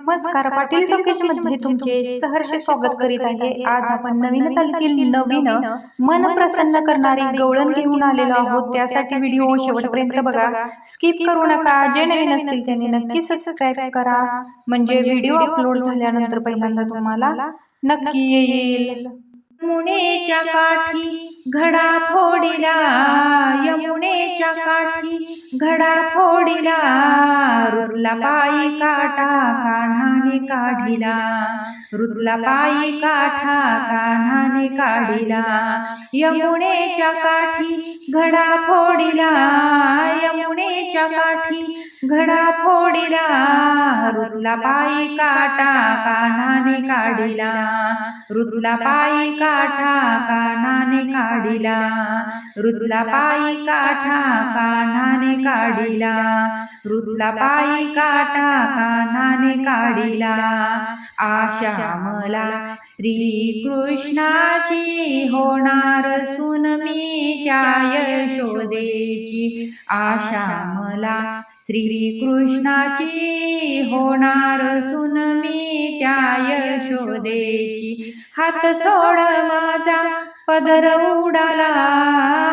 नमस्कार पाटील टॉकीजमध्ये तुमचे सहर्ष स्वागत करीत आहे. आज आपण नवीन चालीतील नवीन मन प्रसन्न करणारी गवळण घेऊन आलेलो आहोत. त्यासाठी व्हिडिओ शेवटपर्यंत बघा. स्किप करू नका. जे नवीन असतील त्यांनी नक्की सबस्क्राईब करा. म्हणजे व्हिडिओ अपलोड झाल्यानंतर पहिल्यांदा तुम्हाला नक्की येईल. यमुनेच्या काठी घडा फोडिला यमुनेच्या काठी घडा फोडिला रुदला पायी काटा कान्हाने काढिला रुदला पायी काठा कान्हाने काढिला यमुनेच्या काठी घडा फोडिला यमुनेच्या घडा फोडिला रुतला पायी काटा कानाने काढिला. रुदला पायी काठा कानाने काढिला. रुदला पायी काठा कानाने काढिला. रुदला पायी काठा कानाने काढिला. आशा मला श्रीकृष्णाची होणार सुन मी त्या यशोदेची आशा मला श्रीकृष्णाची होणार सुन मी त्या यशोदेची हात सोड माझा पदर उडाला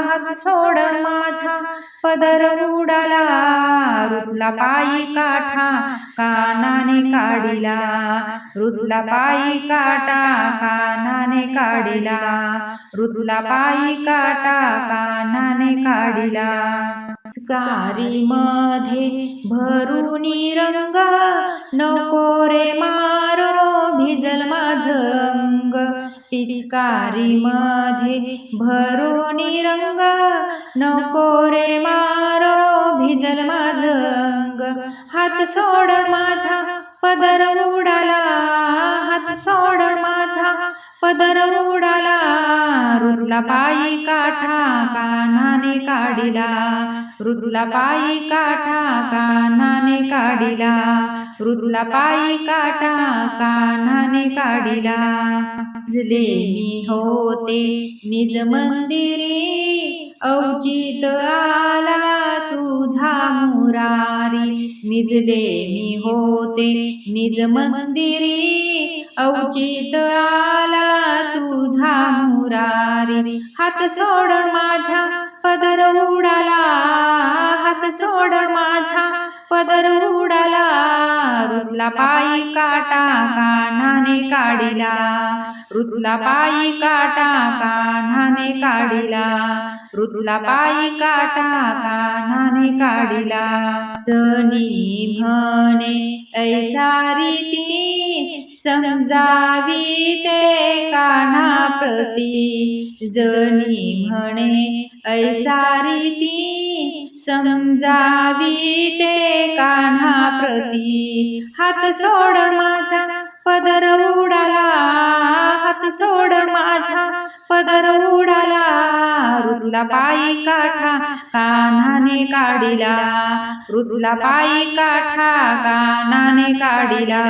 हात सोड माझा पदर उडाला रुतला पायी काठा कानाने काढिला रुतला पायी काटा कानाने काढिला रुतला पायी काटा का कानाने काढिला. कारी मध्ये भरुनी रंग नको रे मारो भिजल माझ अंग. पिचकारी मध्ये भरुनी रंग नको रे मारो भिजल माझ अंग. हात सोड माझा पदर उडाला. पदर रोडाला रुदला पायी काठा कानाने काढिला. रुदला पायी काठा कानाने काढिला. रुदला पायी काठा कानाने काढिला. झले मी होते निज मंदिरी अवचित आला तुझा मुरारी. निजले मी होते निज मंदिरी औचित आला तुझा मुरारी. हात सोड माझा पदर उडाला. हात सोड माझा पदर उडाला. रुदला पायी काटा कानाने काढिला. रुदला पायी काटा कानाने काढिला. रुदला पायी काटा कानाने काढिला. तनी म्हणे ऐसा रीती समजावी ते काना प्रती जनी म्हणे ऐसा रीती समजावी ते काना प्रती हात सोड माझा पदर उडाला. हात सोड माझा पदर उडाला रुतला पायी काठा कानाने काढिला रुतला पायी काठा कानाने काढिला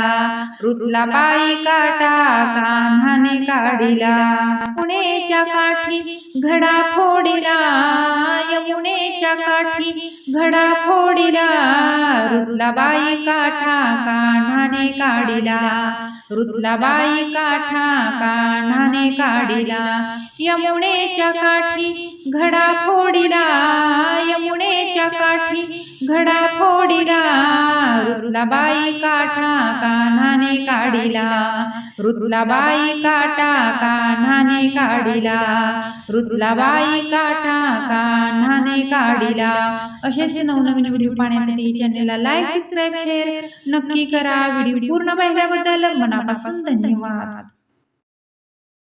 रुतला पायी काटा कानाने काढिला. पुणेच्या काठी घडा फोडिला यमुनेच्या काठी घडा फोडिला रुतला बाई काठा कानाने काढिला. रुदलाबाई काठा कानाने काढिला यमुनेच्या काठी घडा फोडिला यमुनेच्या काठी घडा फोडिला. रुदला काटा कान्हाने काढिला. रुदला काटा कान्हाने काढिला. रुदला काटा कान्हाने काढिला. असेच नवनवीन व्हिडिओ पाहण्यासाठी चॅनलला लाईक सबस्क्राईब शेअर नक्की करा. व्हिडिओ पूर्ण पाहिल्याबद्दल मनापासून धन्यवाद.